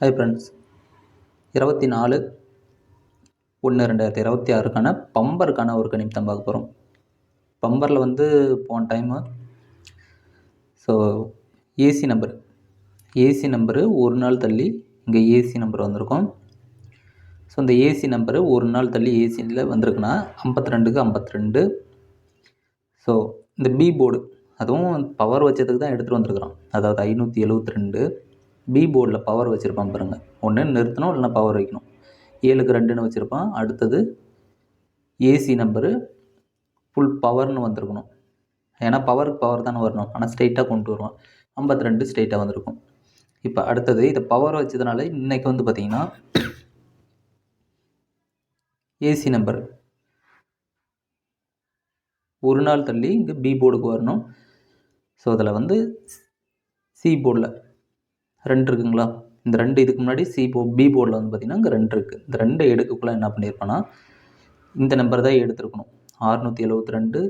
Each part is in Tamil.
ஹாய் ஃப்ரெண்ட்ஸ் இருபத்தி நாலு ஒன்று ரெண்டாயிரத்தி இருபத்தி ஆறுக்கான பம்பருக்கான ஒரு கணிப்பு பார்க்க போகிறோம் பம்பரில் வந்து போன time so AC number AC number ஒரு நாள் தள்ளி இங்கே ஏசி நம்பர் வந்திருக்கும். ஸோ இந்த ஏசி நம்பரு ஒரு நாள் தள்ளி ஏசியில் வந்திருக்குன்னா ஐம்பத்தி ரெண்டுக்கு ஐம்பத்தி ரெண்டு ஸோ இந்த பி போர்டு அதுவும் பவர் வச்சதுக்கு தான் எடுத்துகிட்டு வந்திருக்குறோம். அதாவது ஐநூற்றி எழுபத்தி ரெண்டு பி போர்டில் பவர் வச்சுருப்பான் பாருங்கள் ஒன்று நிறுத்தணும் இல்லைனா பவர் வைக்கணும். ஏழுக்கு ரெண்டுன்னு வச்சுருப்பான். அடுத்தது ஏசி நம்பரு ஃபுல் பவர்னு வந்திருக்கணும். ஏன்னா பவருக்கு பவர் தானே வரணும். ஆனால் ஸ்ட்ரைட்டாக கொண்டு வருவான். ஐம்பத்தி ரெண்டு ஸ்ட்ரைட்டாக வந்திருக்கும். இப்போ அடுத்தது இதை பவர் வச்சதுனால இன்றைக்கி வந்து பார்த்திங்கன்னா ஏசி நம்பர் ஒரு நாள் தள்ளி இங்கே பி போர்டுக்கு வரணும். ஸோ அதில் வந்து சி போர்டில் ரெண்டு இருக்குங்களா? இந்த ரெண்டு இதுக்கு முன்னாடி சி போ பி போர்டில் வந்து பார்த்திங்கன்னா இங்கே ரெண்டு இருக்குது இந்த ரெண்டு எடுக்கக்குள்ளே என்ன பண்ணியிருப்பேன்னா இந்த நம்பர் தான் எடுத்துருக்கணும். அறுநூற்றி எழுபத்தி ரெண்டு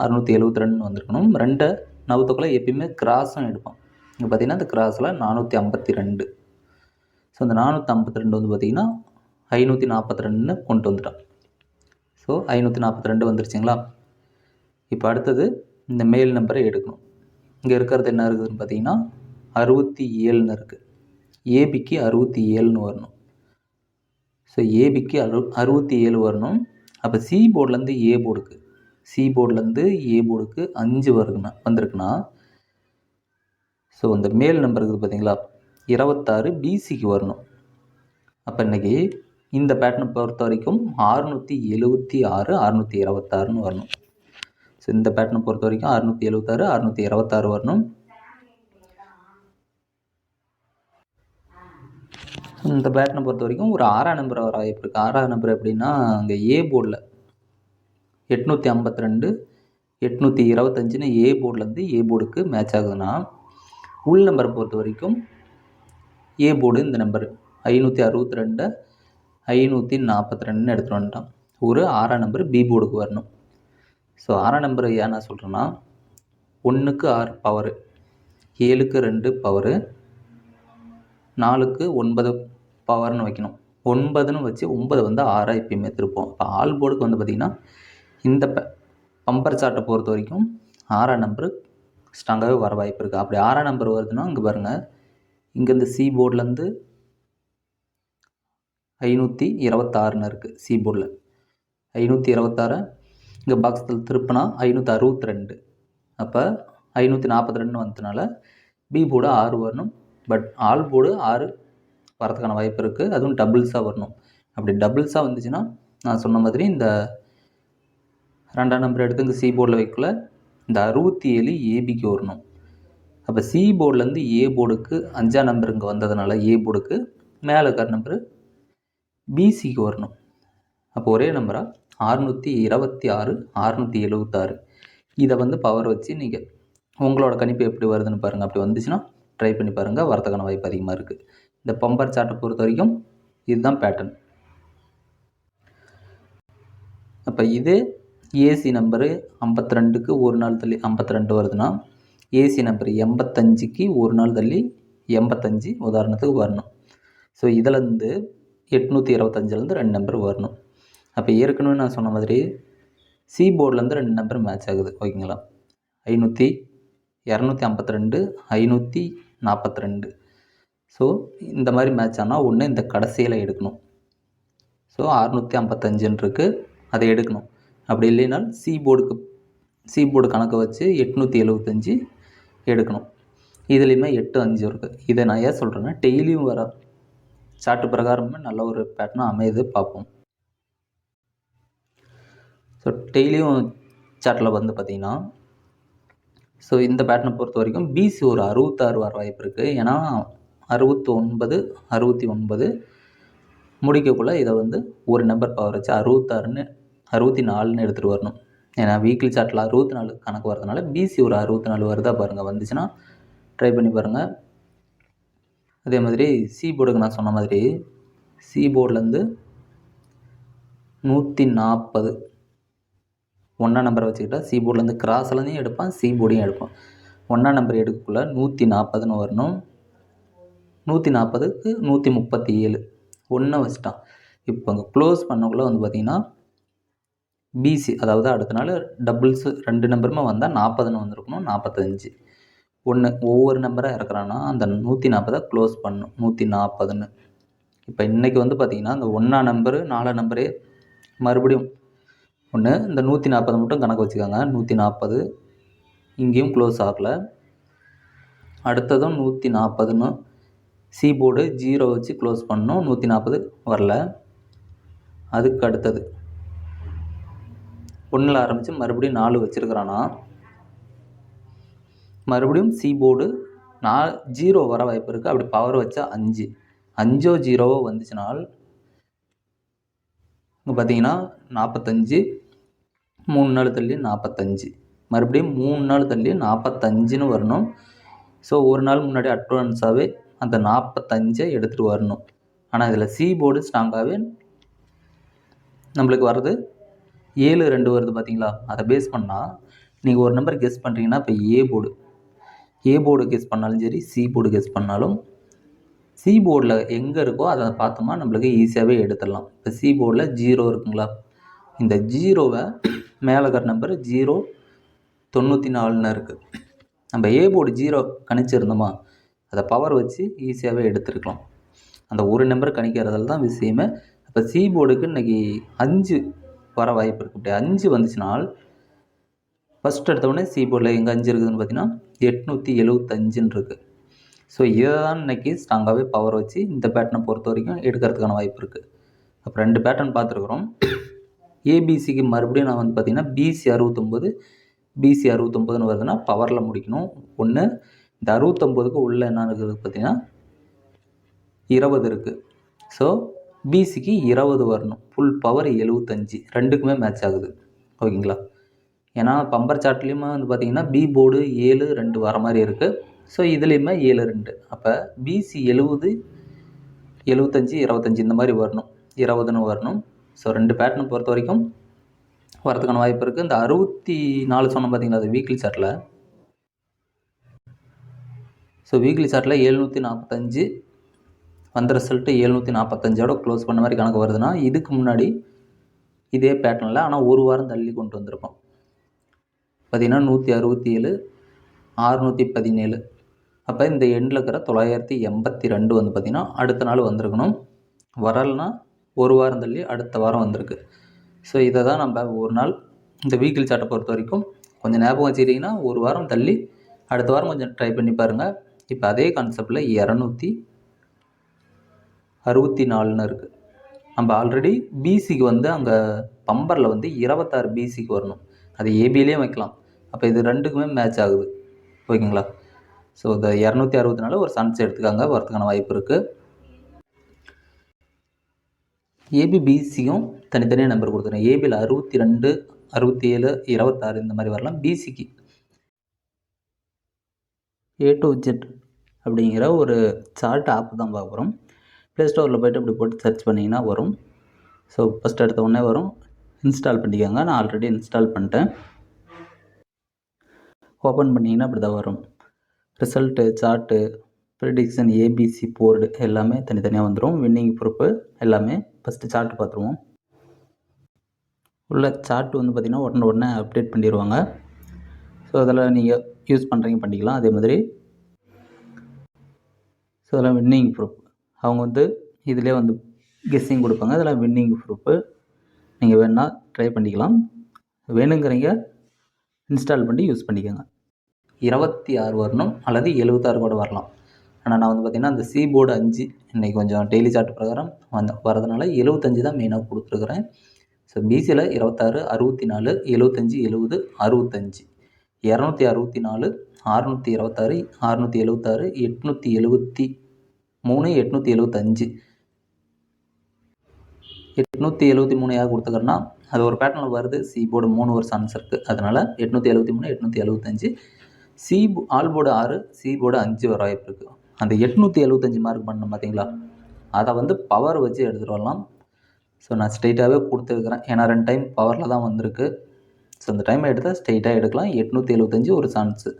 அறுநூற்றி எழுபத்தி ரெண்டுன்னு வந்திருக்கணும். ரெண்டை நவத்துக்குள்ளே எப்பயுமே கிராஸும் எடுப்பான் இங்கே பார்த்திங்கன்னா இந்த கிராஸில் நானூற்றி ஐம்பத்தி ரெண்டு. ஸோ இந்த நானூற்றி ஐம்பத்தி ரெண்டு வந்து பார்த்திங்கன்னா ஐநூற்றி நாற்பத்தி ரெண்டுன்னு கொண்டு வந்துட்டான் ஸோ ஐநூற்றி நாற்பத்தி ரெண்டு வந்துருச்சுங்களா? இப்போ அடுத்தது இந்த மேல் நம்பரை எடுக்கணும். இங்கே இருக்கிறது என்ன இருக்குதுன்னு பார்த்தீங்கன்னா அறுபத்தி ஏழுன்னு இருக்குது ஏபிக்கு அறுபத்தி ஏழுன்னு வரணும். ஸோ ஏபிக்கு அறு அறுபத்தி ஏழு வரணும். அப்போ சி போர்ட்லேருந்து ஏ போர்டுக்கு சி போர்ட்லேருந்து ஏ போர்டுக்கு அஞ்சு வருதுன்னா வந்திருக்குன்னா ஸோ இந்த மேல் நம்பர் இருக்குது பார்த்தீங்களா இருபத்தாறு பிசிக்கு வரணும். அப்போ இன்றைக்கி இந்த பேட்டர்னை பொறுத்த வரைக்கும் அறுநூற்றி எழுபத்தி ஆறு அறுநூற்றி இருபத்தாறுன்னு வரணும். ஸோ இந்த பேட்டர்னை பொறுத்த வரைக்கும் அறுநூற்றி எழுபத்தாறு அறுநூற்றி இருபத்தாறு வரணும். இந்த பேட்டனை பொறுத்த வரைக்கும் ஒரு ஆறாம் நம்பர் வர வாய்ப்பு இருக்குது ஆறாம் நம்பர் எப்படின்னா அங்கே ஏ போர்டில் எட்நூற்றி ஐம்பத்தி ரெண்டு எட்நூற்றி இருபத்தஞ்சுன்னு ஏ போர்டுலேருந்து ஏ போர்டுக்கு மேட்ச் ஆகுதுன்னா உள் நம்பரை பொறுத்த வரைக்கும் ஏ போர்டு இந்த நம்பர் ஐநூற்றி அறுபத்தி ரெண்டு ஐநூற்றி நாற்பத்தி ரெண்டுன்னு எடுத்துகிட்டு வந்துட்டான். ஒரு ஆறாம் நம்பர் பி போர்டுக்கு வரணும். ஸோ ஆறாம் நம்பர் ஏன் நான் சொல்கிறேன்னா ஒன்றுக்கு ஆறு பவரு ஏழுக்கு ரெண்டு பவரு நாலுக்கு ஒன்பது பவர்னு வைக்கணும். ஒன்பதுன்னு வச்சு ஒன்பது வந்து ஆறாக எப்பயுமே திருப்போம் இப்போ ஆல் போர்டுக்கு வந்து பார்த்திங்கன்னா இந்த பம்பர் சாட்டை பொறுத்த வரைக்கும் ஆறாம் நம்பரு ஸ்ட்ராங்காகவே வர வாய்ப்பு இருக்குது அப்படி ஆறாம் நம்பர் வருதுன்னா இங்கே பாருங்கள் இங்கேருந்து சி போர்ட்லேருந்து ஐநூற்றி இருபத்தாறுன்னு இருக்குது சி போர்டில் ஐநூற்றி இருபத்தாறு இங்கே பாக்ஸில் திருப்பினா ஐநூற்றி அறுபத்தி ரெண்டு. அப்போ ஐநூற்றி நாற்பத்தி ரெண்டுன்னு வந்ததுனால பி போர்டு ஆறு வரணும். பட் ஆல் போர்டு ஆறு வரதுக்கான வாய்ப்பு இருக்குது அதுவும் டபுள்ஸாக வரணும். அப்படி டபுள்ஸாக வந்துச்சுன்னா நான் சொன்ன மாதிரி இந்த ரெண்டாம் நம்பர் எடுத்து இங்கே சி போர்டில் வைக்கல இந்த அறுபத்தி ஏழு ஏபிக்கு வரணும். அப்போ சி போர்டுலேருந்து ஏ போர்டுக்கு அஞ்சாம் நம்பர் இங்கே வந்ததுனால ஏ போர்டுக்கு மேலே இருக்கிற நம்பரு பிசிக்கு வரணும். அப்போ ஒரே நம்பராக அறுநூற்றி இருபத்தி ஆறு அறுநூற்றி எழுபத்தாறு இதை வந்து பவர் வச்சு நீங்கள் உங்களோட கணிப்பு எப்படி வருதுன்னு பாருங்கள் அப்படி வந்துச்சுன்னா ட்ரை பண்ணி பாருங்கள் வரத்துக்கான வாய்ப்பு அதிகமாக இருக்குது இந்த பம்பர் சார்ட்டை பொறுத்த வரைக்கும் இதுதான் பேட்டர்ன் அப்போ இது ஏசி நம்பரு ஐம்பத்தி ரெண்டுக்கு ஒரு நாள் தள்ளி ஐம்பத்தி ரெண்டு வருதுன்னா ஏசி நம்பர் எண்பத்தஞ்சுக்கு ஒரு நாள் தள்ளி எண்பத்தஞ்சு உதாரணத்துக்கு வரணும். ஸோ இதிலேருந்து எட்நூற்றி இருபத்தஞ்சிலேருந்து ரெண்டு நம்பர் வரணும். அப்போ ஏற்கனவே நான் சொன்ன மாதிரி சி போர்ட்லேருந்து ரெண்டு நம்பர் மேட்ச் ஆகுது. ஓகேங்களா? ஐநூற்றி இரநூத்தி ஐம்பத்தி ரெண்டு ஐநூற்றி நாற்பத்தி ரெண்டு ஸோ இந்த மாதிரி மேட்ச் ஆனால் ஒன்று இந்த கடைசியில் எடுக்கணும். ஸோ அறுநூற்றி ஐம்பத்தஞ்சுன்னு இருக்குது அதை எடுக்கணும். அப்படி இல்லைனால் சி போர்டுக்கு சி போர்டு கணக்கு வச்சு எட்நூற்றி எழுபத்தஞ்சி எடுக்கணும். இதுலேயுமே எட்டு அஞ்சு இருக்குது இதை நான் ஏன் சொல்கிறேன்னா டெய்லியும் வர சாட்டு பிரகாரமே நல்ல ஒரு பேட்டர்னாக அமையுது பார்ப்போம். ஸோ டெய்லியும் சாட்டில் வந்து பார்த்திங்கன்னா ஸோ இந்த பேட்டனை பொறுத்த வரைக்கும் பிசி ஒரு அறுபத்தாறு வர வாய்ப்பு இருக்குது ஏன்னா அறுபத்தி ஒன்பது அறுபத்தி ஒன்பது முடிக்கக்குள்ளே இதை வந்து ஒரு நம்பர் பவர் வச்சு அறுபத்தாறுன்னு அறுபத்தி நாலுன்னு எடுத்துகிட்டு வரணும். ஏன்னா வீக்லி சார்ட்டில் அறுபத்தி நாலு கணக்கு வரதுனால பிசி ஒரு அறுபத்தி நாலு வருதா பாருங்கள் வந்துச்சுன்னா ட்ரை பண்ணி பாருங்கள் அதே மாதிரி சி போர்டுக்கு நான் சொன்ன மாதிரி சி போர்ட்லேருந்து நூற்றி நாற்பது ஒன்றா நம்பரை வச்சுக்கிட்டா சீபோர்ட்லேருந்து கிராஸ்லேருந்தையும் எடுப்பான் சீபோர்டையும் எடுப்பான். ஒன்றா நம்பர் எடுக்கக்குள்ள நூற்றி நாற்பதுன்னு வரணும். நூற்றி நாற்பதுக்கு நூற்றி முப்பத்தி ஏழு ஒன்றை வச்சுட்டான். இப்போ அங்கே க்ளோஸ் பண்ணக்குள்ளே வந்து பார்த்திங்கன்னா பிசி அதாவது அடுத்த நாள் டபுள்ஸு ரெண்டு நம்பருமே வந்தால் நாற்பதுன்னு வந்திருக்கணும் நாற்பத்தஞ்சு ஒன்று ஒவ்வொரு நம்பராக இறக்குறான்னா அந்த நூற்றி நாற்பதை க்ளோஸ் பண்ணணும் நூற்றி நாற்பதுன்னு இப்போ இன்றைக்கி வந்து பார்த்திங்கன்னா அந்த ஒன்றா நம்பரு நாலா நம்பரே மறுபடியும் ஒன்று இந்த நூற்றி நாற்பது மட்டும் கணக்கு வச்சுக்கோங்க. நூற்றி நாற்பது இங்கேயும் க்ளோஸ் ஆகலை. அடுத்ததும் நூற்றி நாற்பதுன்னு சி போர்டு ஜீரோ வச்சு க்ளோஸ் பண்ணோம் நூற்றி நாற்பது வரல. அதுக்கு அடுத்தது. ஒன்றில் ஆரம்பித்து மறுபடியும் நாலு வச்சுருக்கிறானா? மறுபடியும் சி போர்டு நா ஜீரோ வர வாய்ப்பு இருக்குது அப்படி பவர் வச்சா அஞ்சு. அஞ்சோ ஜீரோவோ வந்துச்சுனால் இங்கே பார்த்தீங்கன்னா நாற்பத்தஞ்சு மூணு நாள் தள்ளி நாற்பத்தஞ்சு மறுபடியும் மூணு நாள் தள்ளி நாற்பத்தஞ்சுன்னு வரணும். ஸோ ஒரு நாள் முன்னாடி அட்வான்ஸாகவே அந்த நாற்பத்தஞ்சை எடுத்துகிட்டு வரணும். ஆனால் இதில் சி போர்டு ஸ்ட்ராங்காகவே நம்மளுக்கு வர்றது ஏழு ரெண்டு வருது பார்த்தீங்களா அதை பேஸ் பண்ணால் நீங்கள் ஒரு நம்பர் கெஸ் பண்ணுறீங்கன்னா இப்போ A board A board guess பண்ணாலும் சரி சி போர்டு கெஸ் பண்ணாலும் சி போர்டில் எங்கே இருக்கோ அதை பார்த்தோமா நம்மளுக்கு ஈஸியாகவே எடுத்துடலாம். இப்போ சி போர்டில் ஜீரோ இருக்குங்களா? இந்த ஜீரோவை மேலே இருக்கிற நம்பர் ஜீரோ தொண்ணூற்றி நாலுன்னு இருக்குது நம்ம ஏ போர்டு ஜீரோ கணிச்சிருந்தோமா? அதை பவர் வச்சு ஈஸியாகவே எடுத்துருக்கலாம். அந்த ஒரு நம்பர் கணிக்கிறதால தான் விஷயமே. இப்போ சி போர்டுக்கு இன்றைக்கி அஞ்சு வர வாய்ப்பு இருக்குது இப்படி அஞ்சு வந்துச்சுனால் ஃபஸ்ட் எடுத்தவொடனே சி போர்டில் எங்கே அஞ்சு இருக்குதுன்னு பார்த்தீங்கன்னா எட்நூற்றி எழுபத்தஞ்சுன்னு இருக்குது ஸோ இதை தான் இன்றைக்கி ஸ்ட்ராங்காகவே பவர் வச்சு இந்த பேட்டனை பொறுத்த வரைக்கும் எடுக்கிறதுக்கான வாய்ப்பு இருக்குது அப்போ ரெண்டு பேட்டர்ன் பார்த்துருக்குறோம். ஏபிசிக்கு மறுபடியும் நான் வந்து பார்த்திங்கன்னா பிசி அறுபத்தொம்போது பிசி அறுபத்தொம்போதுன்னு வருதுன்னா பவரில் முடிக்கணும். ஒன்று இந்த அறுபத்தொம்போதுக்கு உள்ள என்ன இருக்குது பார்த்திங்கன்னா இருபது இருக்குது ஸோ பிசிக்கு இருபது வரணும். ஃபுல் பவர் எழுபத்தஞ்சி. ரெண்டுக்குமே மேட்ச் ஆகுது. ஓகேங்களா ஏன்னா பம்பர் சார்ட்லேயுமே வந்து பார்த்திங்கன்னா பி போர்டு ஏழு ரெண்டு வர மாதிரி இருக்குது ஸோ இதுலேயுமே ஏழு ரெண்டு. அப்போ பிசி எழுபது எழுபத்தஞ்சி இருபத்தஞ்சி இந்த மாதிரி வரணும். இருபதுன்னு வரணும். ஸோ ரெண்டு பேட்டர்னை பொறுத்த வரைக்கும் வரதுக்கான வாய்ப்பு இருக்குது இந்த அறுபத்தி நாலு சொன்னோம் பார்த்தீங்களா அது வீக்லி சார்ட்டில் ஸோ வீக்லி சார்ட்டில் எழுநூற்றி நாற்பத்தஞ்சு வந்த ரிசல்ட்டு எழுநூற்றி நாற்பத்தஞ்சோட க்ளோஸ் பண்ண மாதிரி கணக்கு வருதுன்னா இதுக்கு முன்னாடி இதே பேட்டர்னில் ஆனால் ஒரு வாரம் தள்ளி கொண்டு வந்திருக்கோம் பார்த்திங்கன்னா நூற்றி அறுபத்தி ஏழு ஆறுநூற்றி பதினேழு. அப்போ இந்த எண்டில் இருக்கிற தொள்ளாயிரத்தி எண்பத்தி ரெண்டு வந்து பார்த்திங்கன்னா அடுத்த நாள் வந்திருக்கணும். வரலைன்னா ஒரு வாரம் தள்ளி அடுத்த வாரம் வந்திருக்கு. ஸோ இதை தான் நம்ம ஒரு நாள் இந்த வீக்கில் சாட்டை பொறுத்த வரைக்கும் கொஞ்சம் ஞாபகம் வச்சுக்கிட்டிங்கன்னா ஒரு வாரம் தள்ளி அடுத்த வாரம் கொஞ்சம் ட்ரை பண்ணி பாருங்கள் இப்போ அதே கான்செப்டில் இரநூத்தி அறுபத்தி நாலுன்னு இருக்குது நம்ம ஆல்ரெடி பிசிக்கு வந்து அங்கே பம்பரில் வந்து இருபத்தாறு பிசிக்கு வரணும். அது ஏபிலேயும் வைக்கலாம். அப்போ இது ரெண்டுக்குமே மேட்ச் ஆகுது. ஓகேங்களா? ஸோ இந்த இரநூத்தி அறுபத்தி நாலு ஒரு சன்ஸ் எடுத்துக்காங்க. வரதுக்கான வாய்ப்பு இருக்குது ஏபிபிசியும் தனித்தனியாக நம்பர் கொடுத்துருங்க ஏபியில் அறுபத்தி ரெண்டு அறுபத்தி ஏழு இருபத்தாறு இந்த மாதிரி வரலாம். பிசிக்கு ஏ டு ஜெட் அப்படிங்கிற ஒரு சார்ட் ஆப் தான் பார்க்குறோம் ப்ளே ஸ்டோரில் போய்ட்டு இப்படி போட்டு சர்ச் பண்ணிங்கன்னா வரும். ஸோ ஃபஸ்ட் எடுத்த உடனே வரும். இன்ஸ்டால் பண்ணிக்கோங்க. நான் ஆல்ரெடி இன்ஸ்டால் பண்ணிட்டேன். ஓப்பன் பண்ணிங்கன்னா அப்படி தான் வரும். Result chart prediction ABC board எல்லாமே தனித்தனியாக வந்துடும் வின்னிங் ப்ரூஃப் எல்லாமே ஃபஸ்ட்டு சார்ட் பார்த்துருவோம் உள்ள சார்ட் வந்து பார்த்திங்கன்னா உடனே உடனே அப்டேட் பண்ணிடுவாங்க ஸோ அதில் நீங்கள் யூஸ் பண்ணுறீங்க பண்ணிக்கலாம் அதே மாதிரி. ஸோ அதெல்லாம் வின்னிங் ப்ரூஃப் அவங்க வந்து இதிலே வந்து கெஸ்ஸிங் கொடுப்பாங்க அதெல்லாம் வின்னிங் ப்ரூஃபு நீங்கள் வேணால் ட்ரை பண்ணிக்கலாம். வேணுங்கிறீங்க இன்ஸ்டால் பண்ணி யூஸ் பண்ணிக்கோங்க. இருபத்தி ஆறு வரணும் அல்லது எழுபத்தாறு கூட வரலாம். ஆனால் நான் வந்து பார்த்திங்கன்னா அந்த சி போர்டு அஞ்சு இன்றைக்கி கொஞ்சம் டெய்லி சார்ட் பிரகாரம் வந்த வரதுனால எழுபத்தஞ்சு தான் மெயினாக கொடுத்துருக்குறேன். ஸோ பிசியில் இருபத்தாறு அறுபத்தி நாலு எழுபத்தஞ்சி எழுபது அறுபத்தஞ்சி. இரநூத்தி அறுபத்தி நாலு அறுநூற்றி இருபத்தாறு அறுநூற்றி எழுபத்தாறு எட்நூற்றி எழுபத்தி மூணு எட்நூற்றி எழுபத்தஞ்சு. எட்நூற்றி எழுபத்தி மூணு யார் கொடுத்துக்கிறேன்னா அது ஒரு பேட்டர்னில் வருது. சி போர்டு மூணு வருஷம் ஆன்சருக்கு இருக்குது அதனால் எட்நூற்றி எழுபத்தி மூணு எட்நூற்றி எழுபத்தஞ்சு. சி ஆல்போர்டு ஆறு சி போர்டு அஞ்சு வர வாய்ப்பு இருக்குது அந்த எட்நூற்றி எழுபத்தஞ்சி மார்க் பண்ணணும் பார்த்தீங்களா அதை வந்து பவர் வச்சு எடுத்துகிட்டு வரலாம். ஸோ நான் ஸ்ட்ரெயிட்டாகவே கொடுத்துருக்குறேன். ஏன்னா ரெண்டு டைம் பவரில் தான் வந்திருக்கு. ஸோ அந்த டைம் எடுத்தால் ஸ்ட்ரெயிட்டாக எடுக்கலாம். எட்நூற்றி எழுபத்தஞ்சு ஒரு சான்ஸு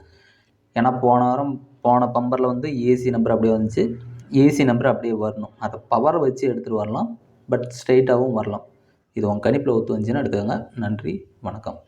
ஏன்னா போன வாரம் போன பம்பரில் வந்து ஏசி நம்பர் அப்படியே வந்துச்சு. ஏசி நம்பர் அப்படியே வரணும். அதை பவரை வச்சு எடுத்துகிட்டு வரலாம். பட் ஸ்ட்ரெயிட்டாகவும் வரலாம். இது உங்கள் கணிப்பில் ஒத்து வந்துச்சுன்னா எடுத்துக்கோங்க. நன்றி வணக்கம்.